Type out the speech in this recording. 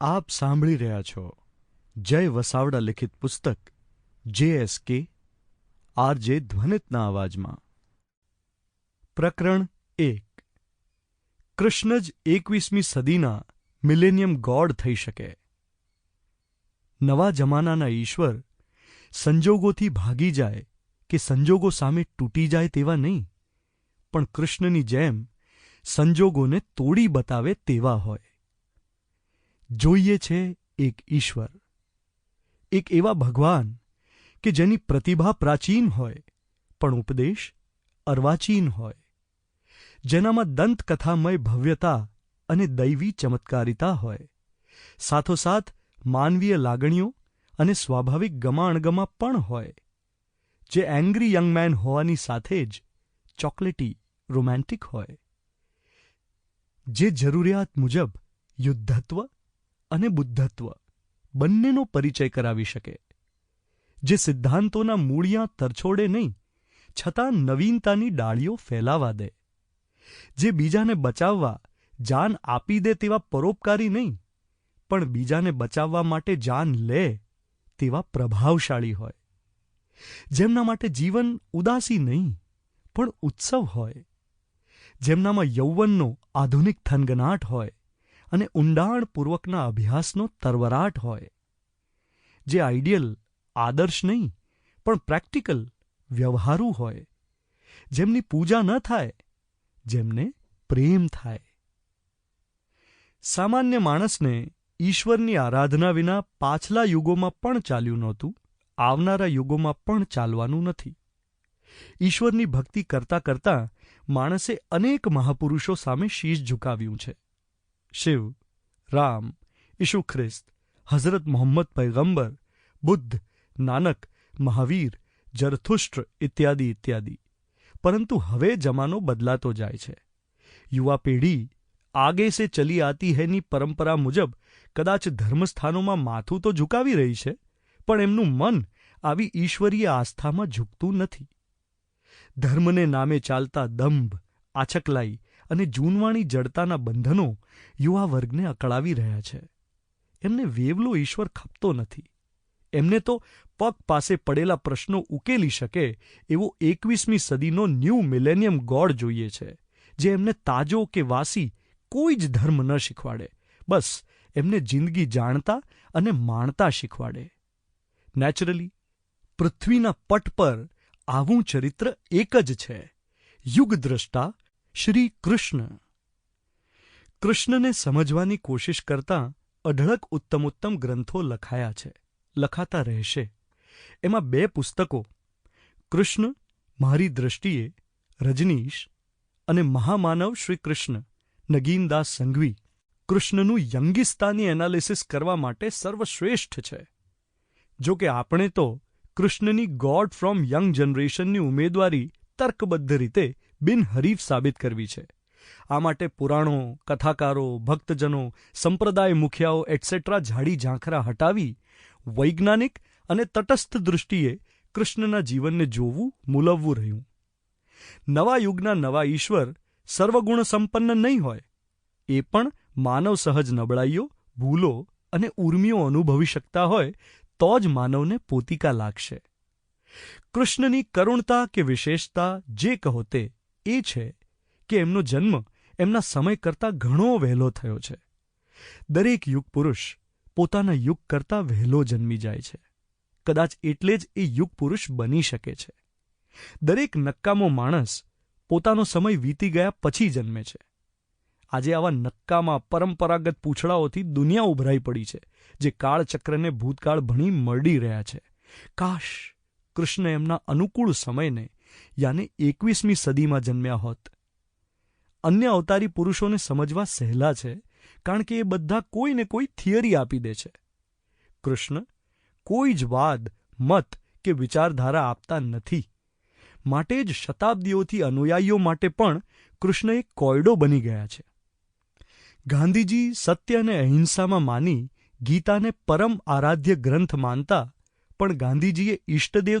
આપ સાંભળી રહ્યા છો જય વસાવડા લિખિત પુસ્તક જે એસ કે આરજે ધ્વનિતના અવાજમાં. પ્રકરણ એક. કૃષ્ણ જ એકવીસમી સદીના મિલેનિયમ ગોડ થઈ શકે. નવા જમાનાના ઈશ્વર સંજોગોથી ભાગી જાય કે સંજોગો સામે તૂટી જાય તેવા નહીં, પણ કૃષ્ણની જેમ સંજોગોને તોડી બતાવે તેવા હોય. જોઈએ છે એક ઈશ્વર, એક એવા ભગવાન કે જેની પ્રતિભા પ્રાચીન હોય, પણ ઉપદેશ અર્વાચીન હોય, જેનામાં દંતકથામય ભવ્યતા અને દૈવી ચમત્કારિતા હોય. સાથોસાથ માનવીય લાગણીઓ અને સ્વાભાવિક ગમાણગમા પણ હોય, જે એંગ્રી યંગ મેન હોવાની સાથે જ ચોકલેટી રોમેન્ટિક હોય. જે જરૂરિયાત મુજબ યુદ્ધત્વ અને બુદ્ધત્વ. બંનેનો પરિચય કરાવી શકે. જે સિદ્ધાંતોના મૂળિયાં તરછોડે નહીં, છતાં નવીનતાની ડાળીઓ ફેલાવા દે. જે બીજાને બચાવવા જાન આપી દે તેવા પરોપકારી નહીં, પણ બીજાને બચાવવા માટે જાન લે તેવા પ્રભાવશાળી હોય. જેમના માટે જીવન ઉદાસી નહીં, પણ ઉત્સવ હોય. જેમનામાં યૌવનનો આધુનિક થનગનાટ હોય. અને ઊંડાણપૂર્વકના અભ્યાસનો તરવરાટ હોય. જે આઈડિયલ આદર્શ નહીં, પણ પ્રેક્ટિકલ, વ્યવહારુ હોય. જેમની પૂજા ન થાય, જેમને પ્રેમ થાય. સામાન્ય માણસને ઈશ્વરની આરાધના વિના પાછલા યુગોમાં પણ ચાલ્યું નહોતું, આવનારા યુગોમાં પણ ચાલવાનું નથી. ઈશ્વરની ભક્તિ કરતા કરતા માણસે અનેક મહાપુરુષો સામે શીશ ઝુકાવ્યું છે. શિવ રામ ઈશુ ખ્રિસ્ત હઝરત મોહમ્મદ પૈગંબર બુદ્ધ નાનક મહાવીર જરથુષ્ટ્ર ઇત્યાદિ ઇત્યાદિ પરંતુ હવે જમાનો બદલાતો જાય છે યુવા પેઢી આગે સે ચલી આતી હૈની પરંપરા મુજબ કદાચ ધર્મસ્થાનોમાં માથું તો ઝુકાવી રહી છે પણ એમનું મન આવી ઈશ્વરીય આસ્થામાં ઝૂકતું નથી ધર્મને નામે ચાલતા દંભ આછકલાઈ અને જૂનવાણી જડતાના બંધનો યુવા વર્ગને અકળાવી રહ્યા છે. એમને વેવલો ઈશ્વર ખપતો નથી. એમને તો પગ પાસે પડેલા પ્રશ્નો ઉકેલી શકે એવો એકવીસમી સદીનો ન્યૂ મિલેનિયમ ગોડ જોઈએ છે, જે એમને તાજો કે વાસી કોઈ જ ધર્મ ન શીખવાડે. બસ, એમને જિંદગી જાણતા અને માણતા શીખવાડે. નેચરલી, પૃથ્વીના પટ પર આવું ચરિત્ર એક જ છે. યુગદ્રષ્ટા શ્રી કૃષ્ણ. કૃષ્ણને સમજવાની કોશિશ કરતાં અઢળક ઉત્તમોત્તમ ગ્રંથો લખાયા છે, લખાતા રહેશે. એમાં બે પુસ્તકો, કૃષ્ણ, મારી દ્રષ્ટિએ, રજનીશ અને મહામાનવ શ્રી કૃષ્ણ, નગીનદાસ સંઘવી. કૃષ્ણનું યંગિસ્તાની એનાલિસિસ કરવા માટે સર્વશ્રેષ્ઠ છે. જો કે આપણે તો કૃષ્ણની ગોડ ફ્રોમ યંગ જનરેશનની ઉમેદવારી તર્કબદ્ધ રીતે બિનહરીફ સાબિત કરવી છે. આ માટે પુરાણો, કથાકારો, ભક્તજનો, સંપ્રદાય મુખિયાઓ એટસેટ્રા ઝાડી ઝાંખરા હટાવી, વૈજ્ઞાનિક અને તટસ્થ દૃષ્ટિએ કૃષ્ણના જીવનને જોવું, મૂલવવું રહ્યું. નવા યુગના નવા ઈશ્વર સર્વગુણ સંપન્ન નહીં હોય. એ પણ માનવ સહજ નબળાઈઓ, ભૂલો અને ઉર્મિઓ અનુભવી શકતા હોય, તો જ માનવને પોતિકા લાગશે. કૃષ્ણની કરુણતા કે વિશેષતા જે કહો તે એ છે કે એમનો જન્મ એમના સમય કરતાં ઘણો વહેલો થયો છે. દરેક યુગ પુરુષ પોતાના યુગ કરતાં વહેલો જન્મી જાય છે. કદાચ એટલે જ એ યુગ પુરુષ બની શકે છે. દરેક નક્કામો માણસ પોતાનો સમય વીતી ગયા પછી જન્મે છે. આજે આવા નક્કામાં પરંપરાગત પૂછડાઓથી દુનિયા ઉભરાઈ પડી છે, જે કાળચક્રને ભૂતકાળ ભણી મરડી રહ્યા છે. કાશ કૃષ્ણ એમના અનુકૂળ સમયને યાને એકવીસમી સદીમાં જન્મ્યા હોત. અન્ય અવતારી પુરુષોને સમજવા સહેલા છે, કારણ કે એ બધા કોઈને કોઈ થિયરી આપી દે છે. કૃષ્ણ કોઈ જ વાદ, મત કે વિચારધારા આપતા નથી. માટે જ શતાબ્દીઓથી અનુયાયીઓ માટે પણ કૃષ્ણ એક કોયડો બની ગયા છે. ગાંધીજી સત્ય અને અહિંસામાં માની ગીતાને પરમ આરાધ્ય ગ્રંથ માનતા પણ ગાંધીજીએ ઈષ્ટદેવ